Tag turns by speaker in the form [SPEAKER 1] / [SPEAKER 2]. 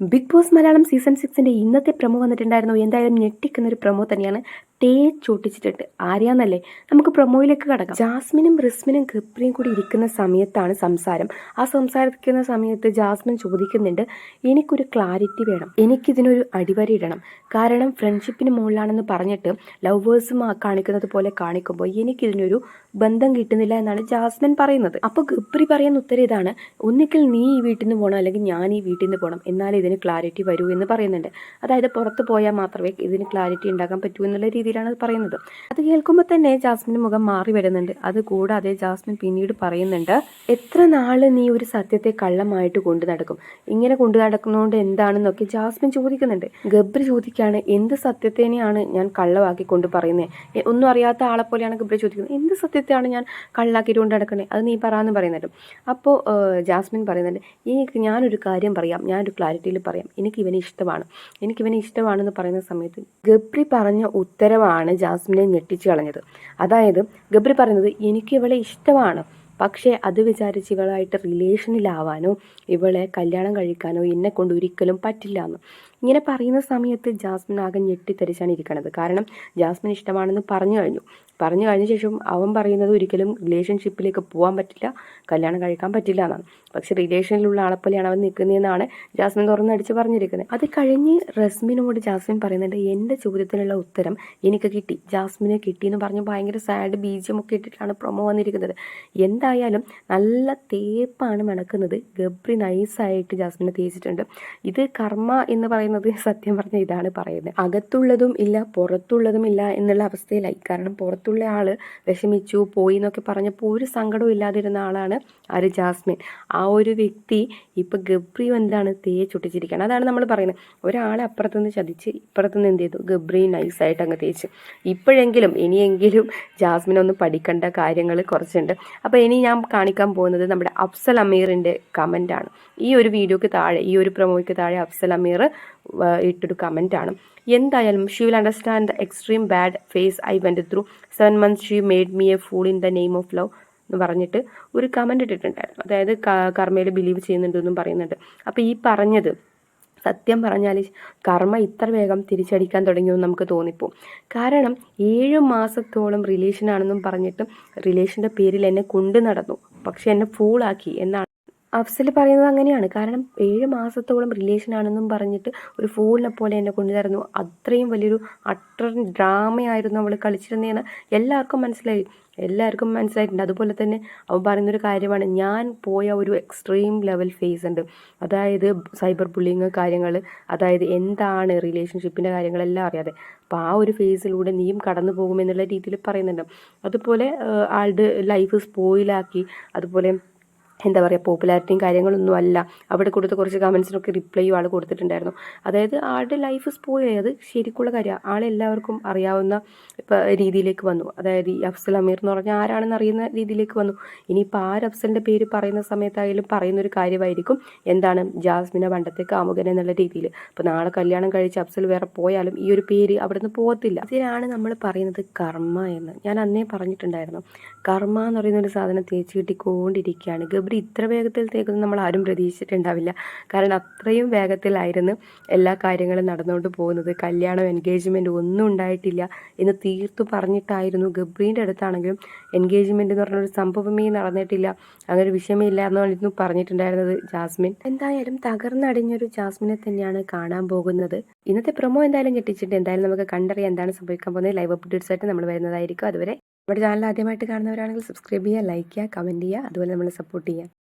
[SPEAKER 1] Big Boss Malayalam season സിക്സിന്റെ ഇന്നത്തെ promo വന്നിട്ടുണ്ടായിരുന്നു. എന്തായാലും ഞെട്ടിക്കുന്ന ഒരു പ്രൊമോ തന്നെയാണ്. തേച്ചൊട്ടിച്ചിട്ടുണ്ട്. ആര്യാന്നല്ലേ? നമുക്ക് പ്രൊമോയിലേക്ക് കടക്കാം. ജാസ്മിനും റിസ്മിനും ഗബ്രിയും കൂടി ഇരിക്കുന്ന സമയത്താണ് സംസാരം. ആ സംസാരിക്കുന്ന സമയത്ത് ജാസ്മിൻ ചോദിക്കുന്നുണ്ട് എനിക്കൊരു ക്ലാരിറ്റി വേണം. എനിക്കിതിനൊരു അടിവര ഇടണം. കാരണം ഫ്രണ്ട്ഷിപ്പിന് മുകളിലാണെന്ന് പറഞ്ഞിട്ട് ലവേഴ്സ് കാണിക്കുന്നത് പോലെ കാണിക്കുമ്പോൾ എനിക്കിതിനൊരു ബന്ധം കിട്ടുന്നില്ല എന്നാണ് ജാസ്മിൻ പറയുന്നത്. അപ്പോൾ ഗബ്രി പറയുന്ന ഉത്തരം ഇതാണ്. ഒന്നിക്കിൽ നീ ഈ വീട്ടിൽ നിന്ന് പോകണം അല്ലെങ്കിൽ ഞാൻ ഈ വീട്ടിൽ നിന്ന് പോകണം എന്നാലേ ഇതിന് ക്ലാരിറ്റി വരൂ എന്ന് പറയുന്നുണ്ട്. അതായത് പുറത്ത് പോയാൽ മാത്രമേ ഇതിന് ക്ലാരിറ്റി ഉണ്ടാക്കാൻ പറ്റൂ എന്നുള്ള രീതിയിലാണ് പറയുന്നത്. അത് കേൾക്കുമ്പോൾ തന്നെ ജാസ്മിന്റെ മുഖം മാറി വരുന്നുണ്ട്. അത് കൂടാതെ ജാസ്മിൻ പിന്നീട് പറയുന്നുണ്ട് എത്ര നാൾ നീ ഒരു സത്യത്തെ കള്ളമായിട്ട് കൊണ്ടു നടക്കും? ഇങ്ങനെ കൊണ്ടു നടക്കുന്നതുകൊണ്ട് എന്താണെന്നൊക്കെ ജാസ്മിൻ ചോദിക്കുന്നുണ്ട്. ഗബ്രി ചോദിക്കുകയാണ് എന്ത് സത്യത്തിനെയാണ് ഞാൻ കള്ളമാക്കി കൊണ്ട് പറയുന്നത് ഒന്നും അറിയാത്ത ആളെ പോലെയാണ് ഗബ്രി ചോദിക്കുന്നത്. എന്ത് സത്യത്തെയാണ് ഞാൻ കള്ളാക്കിയിട്ട് കൊണ്ട് നടക്കണേ? അത് നീ പറയാമെന്ന് പറയുന്നുണ്ട്. അപ്പോൾ ജാസ്മിൻ പറയുന്നുണ്ട് എനിക്ക് ഞാനൊരു കാര്യം പറയാം. ഞാനൊരു ക്ലാരിറ്റിയിൽ പറയാം. എനിക്ക് ഇവനെ ഇഷ്ടമാണ്. എനിക്ക് ഇവനെ ഇഷ്ടമാണെന്ന് പറയുന്ന സമയത്ത് ഗബ്രി പറഞ്ഞ ഉത്തരവാണ് ജാസ്മിനെ ഞെട്ടിച്ചു കളഞ്ഞത്. അതായത് ഗബ്രി പറയുന്നത് എനിക്ക് ഇവളെ ഇഷ്ടമാണ്. പക്ഷേ അത് വിചാരിച്ച് ഇവളായിട്ട് റിലേഷനിലാവാനോ ഇവളെ കല്യാണം കഴിക്കാനോ എന്നെ കൊണ്ട് ഒരിക്കലും പറ്റില്ല എന്ന്. ഇങ്ങനെ പറയുന്ന സമയത്ത് ജാസ്മിൻ ആകെ ഞെട്ടിത്തരിച്ചാണ് ഇരിക്കുന്നത് കാരണം ജാസ്മിൻ ഇഷ്ടമാണെന്ന് പറഞ്ഞു കഴിഞ്ഞു. പറഞ്ഞു കഴിഞ്ഞ ശേഷം അവൻ പറയുന്നത് ഒരിക്കലും റിലേഷൻഷിപ്പിലേക്ക് പോകാൻ പറ്റില്ല കല്യാണം കഴിക്കാൻ പറ്റില്ല എന്നാണ്. പക്ഷെ റിലേഷനിലുള്ള ആളെപ്പോലെയാണ് അവൻ നിൽക്കുന്നതെന്നാണ് ജാസ്മിൻ തുറന്നടിച്ച് പറഞ്ഞിരിക്കുന്നത്. അത് കഴിഞ്ഞ് റസ്മിനോട് ജാസ്മിൻ പറയുന്നുണ്ട് എന്റെ ചോദ്യത്തിനുള്ള ഉത്തരം എനിക്ക് കിട്ടി. ജാസ്മിനെ കിട്ടി എന്ന് പറഞ്ഞ് ഭയങ്കര സാഡ് ബീജം ഒക്കെ ഇട്ടിട്ടാണ് പ്രൊമോ വന്നിരിക്കുന്നത്. എന്തായാലും നല്ല തേപ്പാണ് മണക്കുന്നത്. ഗബ്രി നൈസായിട്ട് ജാസ്മിനെ തേച്ചിട്ടുണ്ട്. ഇത് കർമ്മ എന്ന് പറയുന്നത് സത്യം പറഞ്ഞാൽ ഇതാണ് പറയുന്നത്. അകത്തുള്ളതും ഇല്ല പുറത്തുള്ളതും ഇല്ല എന്നുള്ള അവസ്ഥയിലായി. കാരണം പുറത്തുള്ള ആൾ വിഷമിച്ചു പോയി എന്നൊക്കെ പറഞ്ഞപ്പോൾ ഒരു സങ്കടവും ഇല്ലാതിരുന്ന ആളാണ് ആര്? ജാസ്മിൻ. ആ ഒരു വ്യക്തി ഇപ്പോൾ ഗബ്രി എന്താണ് തേച്ചൊട്ടിച്ചിരിക്കുകയാണ് അതാണ് നമ്മൾ പറയുന്നത്. ഒരാളെ അപ്പുറത്തുനിന്ന് ചതിച്ച് ഇപ്പുറത്തുനിന്ന് എന്ത് ചെയ്തു? ഗബ്രി നൈസായിട്ട് അങ്ങ് തേച്ച്. ഇപ്പോഴെങ്കിലും ഇനിയെങ്കിലും ജാസ്മിൻ ഒന്ന് പഠിക്കേണ്ട കാര്യങ്ങൾ കുറച്ചുണ്ട്. അപ്പോൾ ഇനി ഞാൻ കാണിക്കാൻ പോകുന്നത് നമ്മുടെ അഫ്സൽ അമീറിന്റെ കമന്റാണ് ഈ ഒരു വീഡിയോക്ക് താഴെ ഈ ഒരു പ്രൊമോയ്ക്ക് താഴെ അഫ്സൽ അമീർ ഇട്ടൊരു ആണ്. എന്തായാലും she will understand the extreme bad phase I went through seven months she made me a fool in the name of love എന്ന് പറഞ്ഞിട്ട് ഒരു കമന്റ് ഇട്ടിട്ടുണ്ടായിരുന്നു. അതായത് കർമ്മയിൽ ബിലീവ് ചെയ്യുന്നുണ്ടെന്നും പറയുന്നുണ്ട്. അപ്പോൾ ഈ പറഞ്ഞത് സത്യം പറഞ്ഞാൽ കർമ്മ ഇത്ര വേഗം തിരിച്ചടിക്കാൻ തുടങ്ങിയെന്ന് നമുക്ക് തോന്നിപ്പോവും. കാരണം ഏഴ് മാസത്തോളം റിലേഷനാണെന്നും പറഞ്ഞിട്ട് റിലേഷന്റെ പേരിൽ എന്നെ കൊണ്ടു നടന്നു. പക്ഷെ എന്നെ ഫൂളാക്കി എന്നാണ് അഫ്സൽ പറയുന്നത് അങ്ങനെയാണ്. കാരണം ഏഴ് മാസത്തോളം റിലേഷൻ ആണെന്നും പറഞ്ഞിട്ട് ഒരു ഫൂളിനെ പോലെ എന്നെ കൊണ്ടുതരുന്നു അത്രയും വലിയൊരു അട്ടർ ഡ്രാമയായിരുന്നു അവൾ കളിച്ചിരുന്നതെന്ന് എല്ലാവർക്കും മനസ്സിലായി. എല്ലാവർക്കും മനസ്സിലായിട്ടുണ്ട്. അതുപോലെ തന്നെ അവൻ പറയുന്നൊരു കാര്യമാണ്. ഞാൻ പോയ ഒരു എക്സ്ട്രീം ലെവൽ ഫേസ് ഉണ്ട്. അതായത് സൈബർ ബുള്ളിങ് കാര്യങ്ങൾ അതായത് എന്താണ് റിലേഷൻഷിപ്പിന്റെ കാര്യങ്ങളെല്ലാം അറിയാതെ. അപ്പോൾ ആ ഒരു ഫേസിലൂടെ നീയും കടന്നു പോകുമെന്നുള്ള രീതിയിൽ പറയുന്നുണ്ട്. അതുപോലെ ആളുടെ ലൈഫ് സ്പോയിലാക്കി അതുപോലെ എന്താ പറയുക പോപ്പുലാരിറ്റിയും കാര്യങ്ങളൊന്നും അല്ല. അവിടെ കൊടുത്ത കുറച്ച് കമൻസിനൊക്കെ റിപ്ലൈയും ആൾ കൊടുത്തിട്ടുണ്ടായിരുന്നു. അതായത് ആളുടെ ലൈഫ് സ്പോയിൽ അത് ശരിക്കുള്ള കാര്യമാണ് ആളെല്ലാവർക്കും അറിയാവുന്ന രീതിയിലേക്ക് വന്നു. അതായത് ഈ അഫ്സൽ അമീർ എന്ന് പറഞ്ഞാൽ ആരാണെന്ന് അറിയുന്ന രീതിയിലേക്ക് വന്നു. ഇനിയിപ്പോൾ ആര് അഫ്സലിന്റെ പേര് പറയുന്ന സമയത്തായാലും പറയുന്നൊരു കാര്യമായിരിക്കും എന്താണ് ജാസ്മിന പണ്ടത്തെ കാമുകൻ എന്നുള്ള രീതിയിൽ. ഇപ്പോൾ നാളെ കല്യാണം കഴിച്ച് അഫ്സൽ വേറെ പോയാലും ഈ ഒരു പേര് അവിടെ നിന്ന് പോകത്തില്ല. ഇതിനാണ് നമ്മൾ പറയുന്നത് കർമ്മ എന്ന്. ഞാൻ അന്നേ പറഞ്ഞിട്ടുണ്ടായിരുന്നു. കർമ്മ എന്ന് പറയുന്ന ഒരു സാധനം തേച്ച് കിട്ടിക്കൊണ്ടിരിക്കുകയാണ്. ഇത്ര വേഗത്തിൽ തേക്കുന്നത് നമ്മൾ ആരും പ്രതീക്ഷിച്ചിട്ടുണ്ടാവില്ല. കാരണം അത്രയും വേഗത്തിലായിരുന്നു എല്ലാ കാര്യങ്ങളും നടന്നുകൊണ്ട് പോകുന്നത്. കല്യാണം എൻഗേജ്മെന്റ് ഒന്നും ഉണ്ടായിട്ടില്ല. എന്ന് തീർത്തു പറഞ്ഞിട്ടായിരുന്നു ഗബ്രീന്റെ അടുത്താണെങ്കിലും എൻഗേജ്മെന്റ് എന്ന് പറഞ്ഞൊരു സംഭവമേ നടന്നിട്ടില്ല. അങ്ങനെ ഒരു വിഷയമേ ഇല്ല എന്നായിരുന്നു പറഞ്ഞിട്ടുണ്ടായിരുന്നത് ജാസ്മിൻ. എന്തായാലും തകർന്നടിഞ്ഞൊരു ജാസ്മിനെ തന്നെയാണ് കാണാൻ പോകുന്നത്. ഇന്നത്തെ പ്രൊമോ എന്തായാലും ഞെട്ടിച്ചിട്ട് എന്തായാലും നമുക്ക് കണ്ടറിയാം എന്താണ് സംഭവിക്കാൻ പോകുന്നത്. ലൈവ് അപ്ഡേറ്റ്സ് ആയിട്ട് നമ്മൾ വരുന്നതായിരിക്കും. അതുവരെ നമ്മുടെ ചാനൽ ആദ്യമായിട്ട് കാണുന്നവരാണെങ്കിൽ സബ്സ്ക്രൈബ് ചെയ്യുക ലൈക്ക് ചെയ്യുക കമന്റ് ചെയ്യുക അതുപോലെ നമ്മളെ സപ്പോർട്ട് ചെയ്യുക.